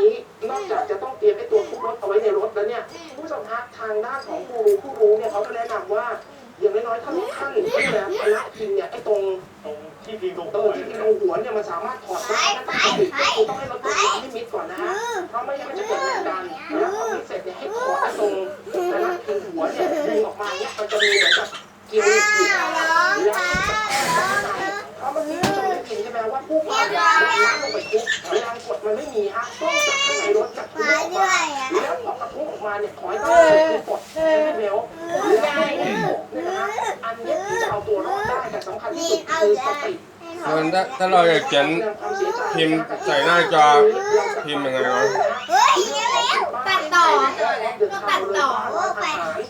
นี้นอกจากจะต้องเตรียมไอ้ตัวคุกรถเอาไว้ในรถแล้วเนี่ยผู้ชมฮะทางด้านของผู้รู้ผู้รู้เนี่ยเขาก็แนะนำว่าอย่างน้อยๆถ้ารถท่านก็จะพนักพิงเนี่ยไอ้ตรงตรงที่พิงตรงตรงที่พิงตรงหัวเนี่ยมันสามารถถอดได้นะแต่ก็คือต้องให้รถตัวนี้มิดก่อนนะฮะเพราะไม่งั้นมันจะเกิดแรงดันแล้วพอมิดเสร็จเนี่ยให้ถอดไอ้ตรงพนักพิงหัวเนี่ยดึงออกมาเนี่ยมันจะมีเหมือนกับเกลียวอยู่แล้วเพราะมันมีผู้ชมได้ยินใช่ไหมว่าผู้พาเนี่ยน้ำลงไปคุกแรงกด มันไม่มีฮะต้องจากข้างในรถจากทุกออกมาแล้วพอกระทุ้งออกมาเนี่ยขอให้ต้องกดให้เร็วแล้วให้เนี่ยนะฮะอันเนี้ยที่จะเอาตัวรอดได้แต่สำคัญที่สุดคือสติส่วนถ้าถ้าเราอยากเขียนพิมพ์ใส่หน้าจอพิมพ์ยังไงวะตัดต่อต้องตัดต่อ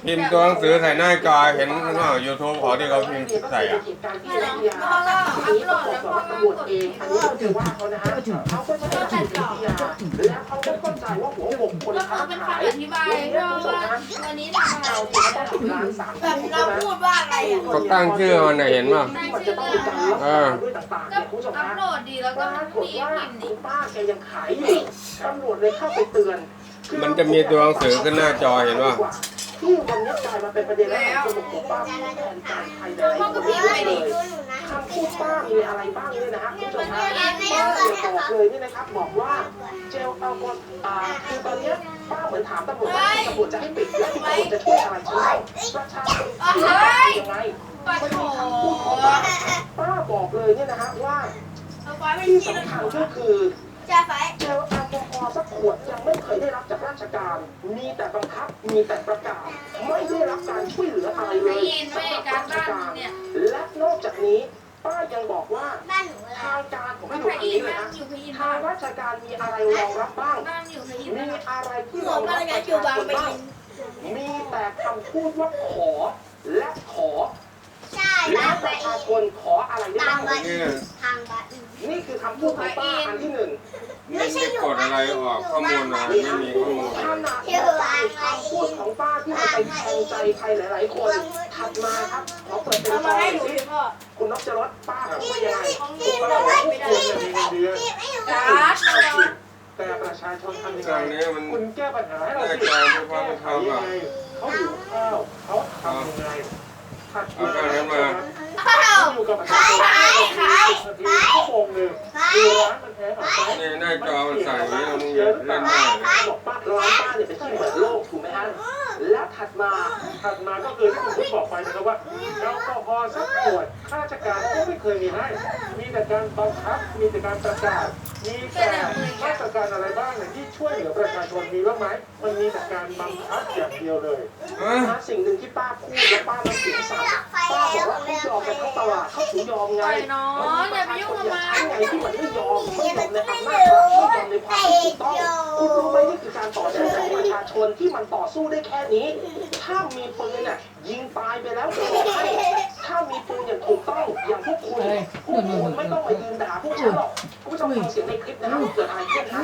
พิมพ์ตัวหนังสือใส่หน้าจอเห็นข้างนอกยูทูบเขาที่เขาพิมพ์ใส่อะพ่อก็อัพโหลดแล้วพ่อก็ตำรวจเองอันนี้เราถือว่าเขานะฮะเขาก็จะตัดต่อ แล้วเขาก็เข้าใจว่าหัวหมกคนก็ค้าคือเป็นขายคำอธิบายว่าว่าวันนี้ทำอะไรเราถือว่าต้องปิดร้านสามแบบเราพูดว่าอะไรอะเขาตั้งชื่อมันน่ะเห็นป่ะมันจะต้องมีการล็อกดาวน์ด้วยต่างๆก็เนี่ยคุณผู้ชมอัพฮะโหลดดีแล้วปก็รากฏมีว่าพิมพ์คุนี่ณป้าแกยังขายอยู่ตำรวจเลยเข้าไปเตือนมันจะมีตัวหนังสือขึ้นหน้าจอเห็นป่ะ ที่วันนี้กลายมาเป็นประเด็นแล้วสรุปของป้าไม่แทนใจใครเลยพ่อก็พิมพ์ไปดิ คำพูดป้ามีอะไรบ้างเนี่ยนะฮะคุณผู้ชมฮะป้าบอกเลยนี่นะครับบอกว่าเจลแอลกอฮอล์อ่าคือตอนเนี้ยป้าเหมือนถามตำรวจว่าตำรวจจะให้ปิดแล้วตำรวจจะช่วยอะไรฉันบ้างประชาชนยังไงปัดไม่มีคำพูดของป้าป้าบอกเลยเนี่ยนะฮะว่าที่สำคัญก็คือเจลแอลกอฮอล์สักขวดยังไม่เคยได้รับจากราชการ มีแต่บังคับ มีแต่ประกาศ ไม่ได้รับการช่วยเหลืออะไรเลยยินไหมการานเนี่ยและนอกจากนี้ ป้ายังบอกว่าบ้านหนูอะไรทางการผมไม่พดูระอันอินี้นทเลยร์นะอยู่พระอินทร์ทางราชการมีอะไรรองรับบ้างบ้านอยู่พระอินทร์มีนะอะไรที่หรนูองก็รับเลยประอยู่ชาบางชนปะบ้างอินมีแต่คำพูดว่าขอและขอใช่และบางปประระอิชานชนขออะไรได้บ้างนี่ทางบางอินนี่คือคำพูดของป้าอันที่หนึ่งไม่ได้กด อะไรออกข้อมูลมาไม่มีข้อมูลขนาดเดียวกันคำพูดของป้าที่ไปแทงใจใครหลายๆคนถัดมาครับขอเปิดเป็นเอาซมาอให้ยหนูสิดิพ่อคุณนพจรสป้าพูดยังไงที่ป้าเราไม่ได้จะมีเงินเดือนการ์ดเราแต่ประชาชนทำยังไงอนนี้มันคุณแก้ปัญหาให้เราราชสิการผู้แก้ว่าไขเขายัก็งไงเขาหิวข้าวเขาทำยังไงถัดเอาการนั้นมาอ้าวอยู่กับประชาชนชั่วโมงหนึ่งดูร้าน มันแพ้หาไปนี่หน้าจอมันใส่อย่างนี้มึงจะเล่นได้ไหมบอกป้าร้านป้าเนี่ยเป็นที่เปิดโลกถูกไหมฮะแล้วถัดมาถัดมาก็คือที่คุณพูดบอกไปนะครับว่าแอลกอฮอล์สักขวดข้าราชการก็ไม่เคยมีให้ มีแต่การบังคับ มีแต่การประกาศ มีแต่มาตรการอะไรบ้างนะที่ช่วยเหลือประชาชนมีบ้างไหมมันมีแต่การบังคับอย่างเดียวเลยสิ่งหนึ่งที่ป้าพูดแล้วป้าน้ำเสียงสั่นป้าบอกว่าเขายอมกันทั้งตลาดเขาถึงยอมไงปล่อยน้องอย่าไปยุ่งไงที่มันไม่ยอมไม่ยอมในอำนาจรัฐไม่ยอม ในความถูกต้องคุณรู้ไหมนี่คือการต่อสู้ของประชาชนที่มันต่อสู้ได้แค่นี้ ถ้ามีปืนน่ะยิงตายไปแล้วจะบอกให้ถ้ามีปืนอย่างถูกต้องอย่างพวกคุณพวกคุณไม่ต้องมายืนด่าพวกฉันหรอกคุณผู้ชมฟังเสียงในคลิปนะครับเกิดอะไรขึ้นนะ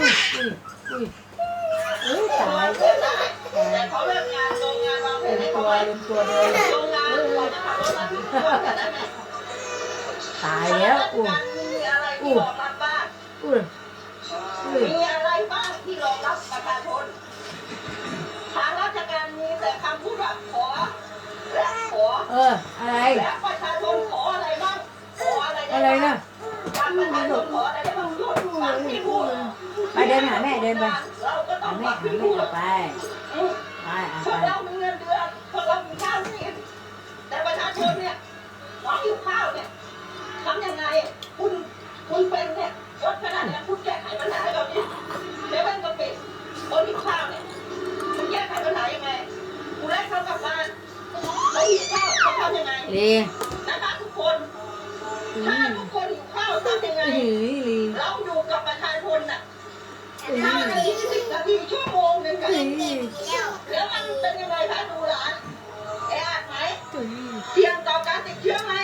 อุ้ยตายตายเป็นตัวเป็นตัวเลยตายแล้วอุ้ยอุ้ยอุ้ยอุ้ย มีอะไรบ้างที่รองรับประชาชน ทางราชการมีแต่คำพูดว่าขอ และขอ เออ อะไร และประชาชนขออะไรบ้าง ขออะไรได้อะไรบ้างนะการประชาชนขออะไรได้บ้างยกฟังที่พูดไปเดินหาแม่เดินไปเราก็ต้อหางแม่ฟังหาที่แม่พูดเอาไปไปเอาคนไปเรามีเงินเดือนคนเรามีข้าวกินแต่ประชาชนเนี่ยน้องอยู่ข้าวเนี่ยทำยังไง คุณ คุณเป็นเนี่ย ยศขนาดเนี้ยคุณแก้ไขปัญหาให้เราดิเดี๋ยวมันก็ปิดคนอยู่ข้าวเนี่ยคุณแก้ไขปัญหายังไงคุณได้เข้ากลับบ้านเขาหิวข้าวเขาทำยังไงลีนะคะทุกคนถ้าทุกคนหิวข้าวทำยังไงลีลีเราอยู่กับประชาชนน่ะห้านาทีสิบนาทีชั่วโมงหนึ่งกันลีแล้วมันเป็นยังไงคะดูหลานแออัดไหมตุ้ยเสี่ยงต่อการติดเชื้อไหม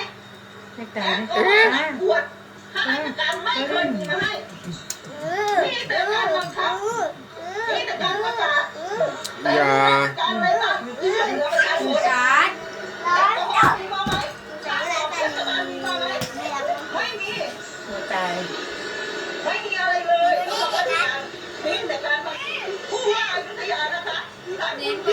ไม่แอตายลนะกอฮอล์ขวด ข้าการไม่เคยมีมาให้มีแต่การบังคับมีแต่การประกาศแต่อย่า การไม่ตัดเรื่องเหลือประชาชน เน้นไป